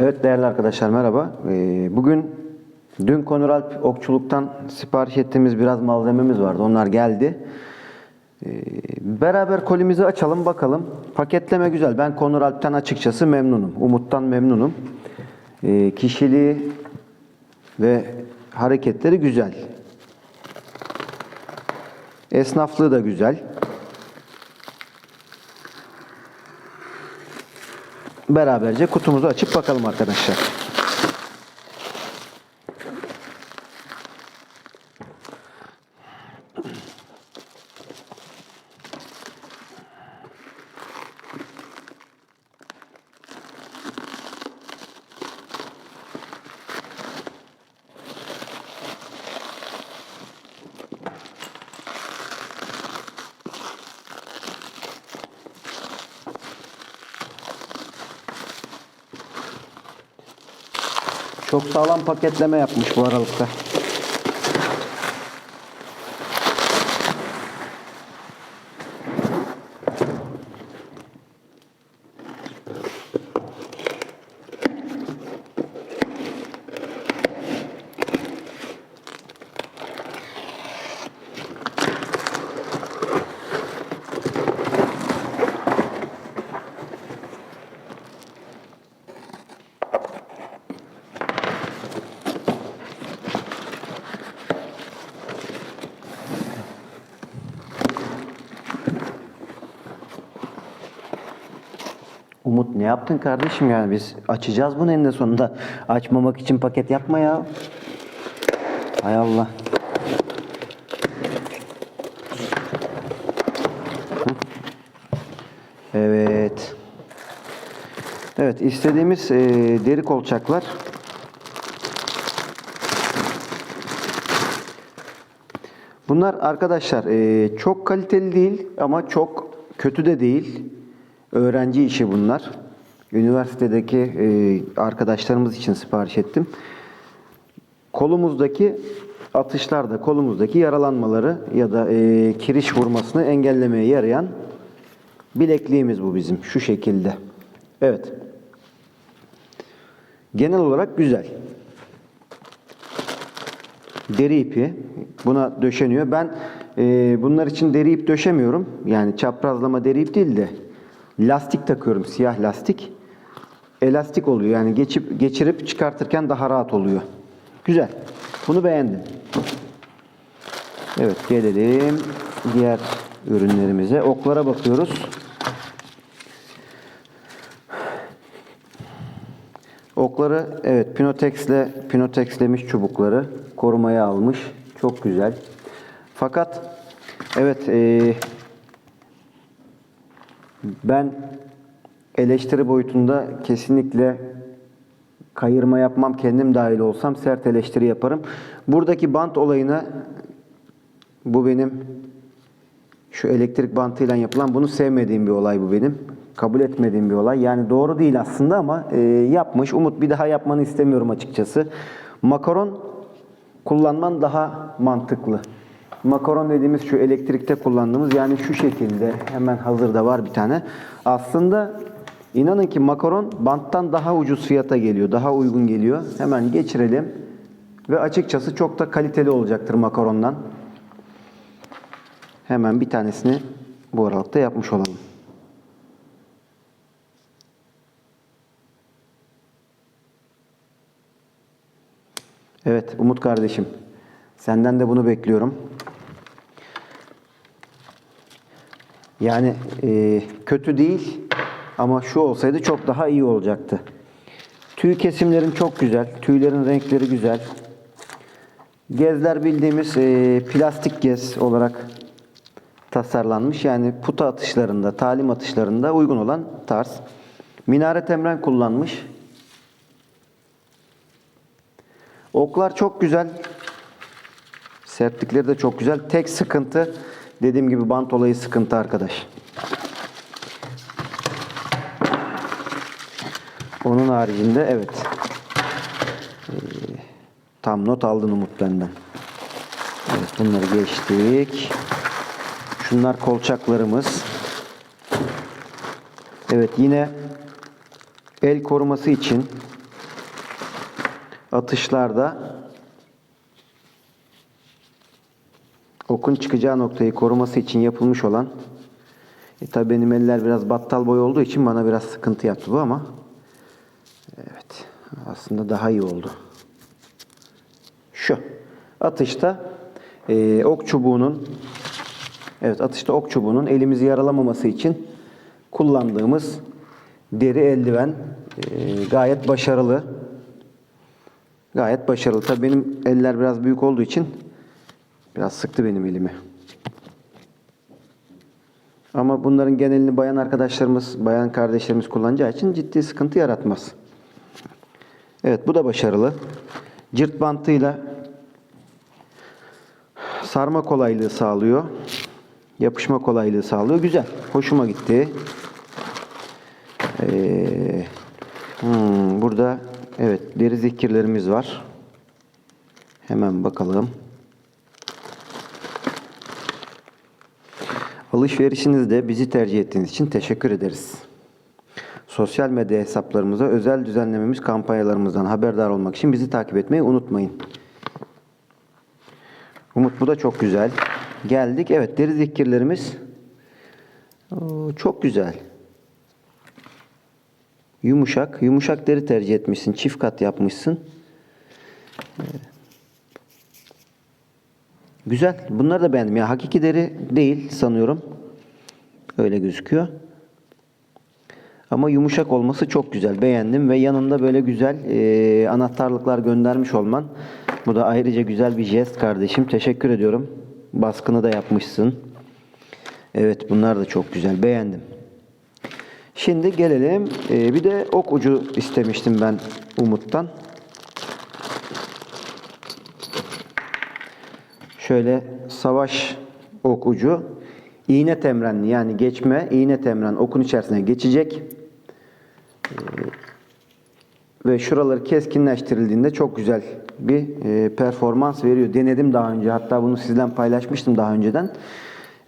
Evet değerli arkadaşlar merhaba. Ee, Bugün dün Konuralp Okçuluk'tan sipariş ettiğimiz biraz malzememiz vardı. Onlar geldi. Ee, Beraber kolimizi açalım bakalım. Paketleme güzel. Ben Konuralp'ten açıkçası memnunum. Umut'tan memnunum. Ee, Kişiliği ve hareketleri güzel. Esnaflığı da güzel. Beraberce kutumuzu açıp bakalım arkadaşlar. Çok sağlam paketleme yapmış bu aralıkta. Umut ne yaptın kardeşim yani biz açacağız bunu eninde sonunda. Açmamak için paket yapma ya. Hay Allah. Evet. Evet istediğimiz e, deri kolçaklar. Bunlar arkadaşlar e, çok kaliteli değil ama çok kötü de değil. Öğrenci işi bunlar. Üniversitedeki e, arkadaşlarımız için sipariş ettim. Kolumuzdaki atışlarda, kolumuzdaki yaralanmaları ya da e, kiriş vurmasını engellemeye yarayan bilekliğimiz bu bizim. Şu şekilde. Evet. Genel olarak güzel. Deri ipi buna döşeniyor. Ben e, bunlar için deri ip döşemiyorum. Yani çaprazlama deri ip değil de lastik takıyorum. Siyah lastik. Elastik oluyor. Yani geçip geçirip çıkartırken daha rahat oluyor. Güzel. Bunu beğendim. Evet gelelim diğer ürünlerimize. Oklara bakıyoruz. Okları evet Pinotex'le Pinotex'lemiş çubukları korumaya almış. Çok güzel. Fakat evet e, ben eleştiri boyutunda kesinlikle kayırma yapmam. Kendim dahil olsam sert eleştiri yaparım. Buradaki bant olayına bu benim şu elektrik bantıyla yapılan bunu sevmediğim bir olay bu benim. Kabul etmediğim bir olay. Yani doğru değil aslında ama e, yapmış. Umut bir daha yapmanı istemiyorum açıkçası. Makaron kullanman daha mantıklı. Makaron dediğimiz şu elektrikte kullandığımız yani şu şekilde hemen hazırda var bir tane. Aslında inanın ki makaron banttan daha ucuz fiyata geliyor. Daha uygun geliyor. Hemen geçirelim. Ve açıkçası çok da kaliteli olacaktır makarondan. Hemen bir tanesini bu aralıkta yapmış olalım. Evet Umut kardeşim. Senden de bunu bekliyorum. Yani e, kötü değil ama şu olsaydı çok daha iyi olacaktı. Tüy kesimlerin çok güzel. Tüylerin renkleri güzel. Gezler bildiğimiz e, plastik gez olarak tasarlanmış. Yani puta atışlarında, talim atışlarında uygun olan tarz. Minare temren kullanmış. Oklar çok güzel. Sertlikleri de çok güzel. Tek sıkıntı dediğim gibi bant olayı sıkıntı arkadaş. Onun haricinde evet. Ee, tam not aldın Umut benden. Evet bunları geçtik. Şunlar kolçaklarımız. Evet yine el koruması için atışlarda okun çıkacağı noktayı koruması için yapılmış olan e tabi benim eller biraz battal boy olduğu için bana biraz sıkıntı yaptı bu ama evet aslında daha iyi oldu. Şu atışta e, ok çubuğunun evet atışta ok çubuğunun elimizi yaralamaması için kullandığımız deri eldiven e, gayet başarılı. Gayet başarılı. Tabii benim eller biraz büyük olduğu için biraz sıktı benim elimi. Ama bunların genelini bayan arkadaşlarımız, bayan kardeşlerimiz kullanacağı için ciddi sıkıntı yaratmaz. Evet bu da başarılı. Cırt bantıyla sarma kolaylığı sağlıyor. Yapışma kolaylığı sağlıyor. Güzel. Hoşuma gitti. Ee, hmm, burada evet deri zikirlerimiz var. Hemen bakalım. Alışverişinizde bizi tercih ettiğiniz için teşekkür ederiz. Sosyal medya hesaplarımıza özel düzenlememiz kampanyalarımızdan haberdar olmak için bizi takip etmeyi unutmayın. Umut bu da çok güzel. Geldik. Evet deri zikirlerimiz çok güzel. Yumuşak. Yumuşak deri tercih etmişsin. Çift kat yapmışsın. Ee, Güzel. Bunları da beğendim. Ya hakiki deri değil sanıyorum. Öyle gözüküyor. Ama yumuşak olması çok güzel. Beğendim ve yanında böyle güzel e, anahtarlıklar göndermiş olman. Bu da ayrıca güzel bir jest kardeşim. Teşekkür ediyorum. Baskını da yapmışsın. Evet bunlar da çok güzel. Beğendim. Şimdi gelelim. e, bir de ok ucu istemiştim ben Umut'tan. Şöyle savaş ok ucu. İğne temrenli yani geçme iğne temren okun içerisine geçecek. Ee, ve şuraları keskinleştirildiğinde çok güzel bir e, performans veriyor. Denedim daha önce. Hatta bunu sizden paylaşmıştım daha önceden.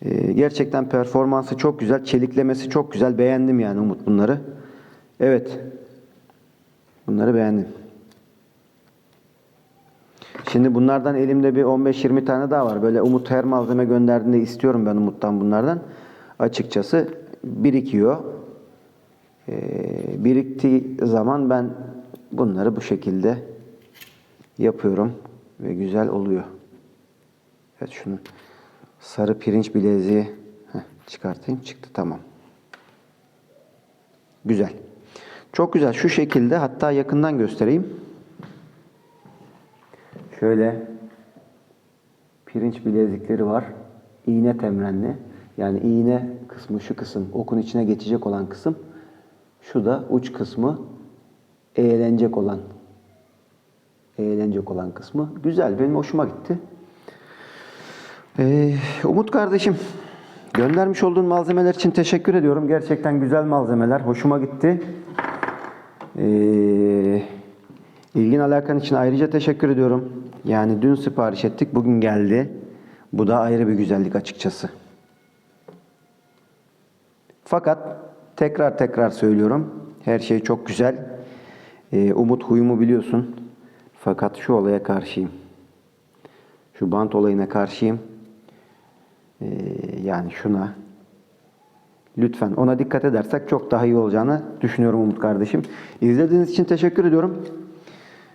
Ee, gerçekten performansı çok güzel. Çeliklemesi çok güzel. Beğendim yani Umut bunları. Evet. Bunları beğendim. Şimdi bunlardan elimde bir 15-20 tane daha var. Böyle Umut her malzeme gönderdiğinde istiyorum ben Umut'tan bunlardan. Açıkçası birikiyor. Ee, biriktiği zaman ben bunları bu şekilde yapıyorum ve güzel oluyor. Evet şunun sarı pirinç bileziği Heh, çıkartayım. Çıktı tamam. Güzel. Çok güzel. Şu şekilde hatta yakından göstereyim. Şöyle pirinç bilezikleri var. İğne temrenli. Yani iğne kısmı şu kısım okun içine geçecek olan kısım. Şu da uç kısmı eğlenecek olan eğlenecek olan kısmı. Güzel. Benim hoşuma gitti. Ee, Umut kardeşim göndermiş olduğun malzemeler için teşekkür ediyorum. Gerçekten güzel malzemeler. Hoşuma gitti. Ee, ilgin alakan için ayrıca teşekkür ediyorum. Yani dün sipariş ettik. Bugün geldi. Bu da ayrı bir güzellik açıkçası. Fakat tekrar tekrar söylüyorum. Her şey çok güzel. Ee, Umut huyumu biliyorsun. Fakat şu olaya karşıyım. Şu bant olayına karşıyım. Ee, yani şuna. Lütfen ona dikkat edersek çok daha iyi olacağını düşünüyorum Umut kardeşim. İzlediğiniz için teşekkür ediyorum.